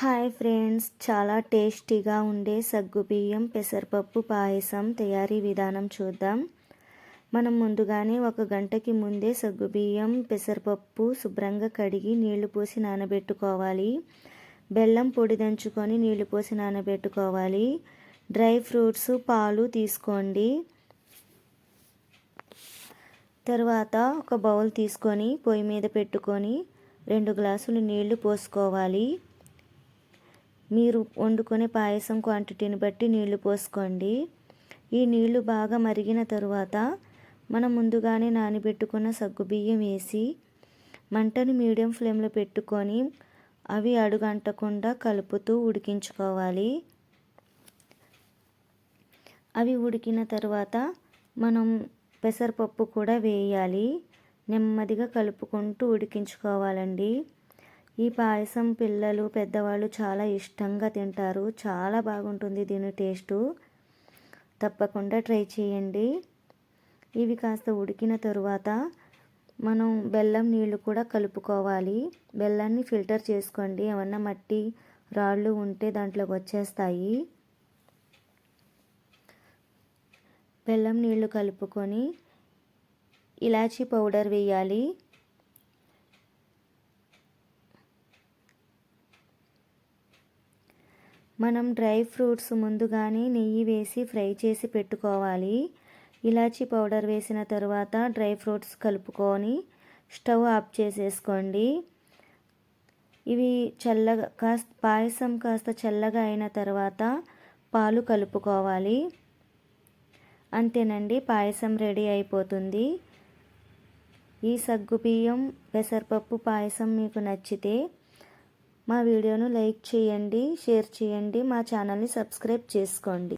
Hi friends చాలా టేస్టీగా ఉండే సగ్గుబియ్యం పెసరపప్పు పాయసం తయారీ విధానం చూద్దాం. మనం ముందుగానే ఒక గంటకి ముందే సగ్గుబియ్యం పెసరపప్పు శుభ్రంగా కడిగి నీళ్ళు పోసి నానబెట్టుకోవాలి. బెల్లం పొడి దంచుకొని నీళ్ళు పోసి నానబెట్టుకోవాలి. డ్రై ఫ్రూట్స్ పాలు తీసుకోండి. తర్వాత ఒక బౌల్ తీసుకొని పొయ్యి మీద పెట్టుకొని రెండు గ్లాసులు నీళ్ళు పోసుకోవాలి. మీరు వండుకునే పాయసం క్వాంటిటీని బట్టి నీళ్ళు పోసుకోండి. ఈ నీళ్ళు బాగా మరిగిన తరువాత మనం ముందుగానే నానబెట్టుకున్న సగ్గుబియ్యం వేసి మంటను మీడియం ఫ్లేమ్లో పెట్టుకొని అవి అడుగంటకుండా కలుపుతూ ఉడికించుకోవాలి. అవి ఉడికిన తర్వాత మనం పెసరపప్పు కూడా వేయాలి. నెమ్మదిగా కలుపుకుంటూ ఉడికించుకోవాలండి. ఈ పాయసం పిల్లలు పెద్దవాళ్ళు చాలా ఇష్టంగా తింటారు. చాలా బాగుంటుంది దీని టేస్టు. తప్పకుండా ట్రై చేయండి. ఇవి కాస్త ఉడికిన తరువాత మనం బెల్లం నీళ్ళు కూడా కలుపుకోవాలి. బెల్లాన్ని ఫిల్టర్ చేసుకోండి. ఏమన్నా మట్టి రాళ్ళు ఉంటే దాంట్లోకి వచ్చేస్తాయి. బెల్లం నీళ్ళు కలుపుకొని ఇలాచీ పౌడర్ వేయాలి. మనం డ్రై ఫ్రూట్స్ ముందుగానే నెయ్యి వేసి ఫ్రై చేసి పెట్టుకోవాలి. ఇలాచీ పౌడర్ వేసిన తర్వాత డ్రై ఫ్రూట్స్ కలుపుకొని స్టవ్ ఆఫ్ చేసేసుకోండి. ఇవి చల్లగా కాస్త పాయసం కాస్త చల్లగా అయిన తర్వాత పాలు కలుపుకోవాలి. అంతేనండి పాయసం రెడీ అయిపోతుంది. ఈ సగ్గుబియ్యం పెసరపప్పు పాయసం మీకు నచ్చితే మా వీడియోను లైక్ చేయండి షేర్ చేయండి మా ఛానల్ని సబ్స్క్రైబ్ చేసుకోండి.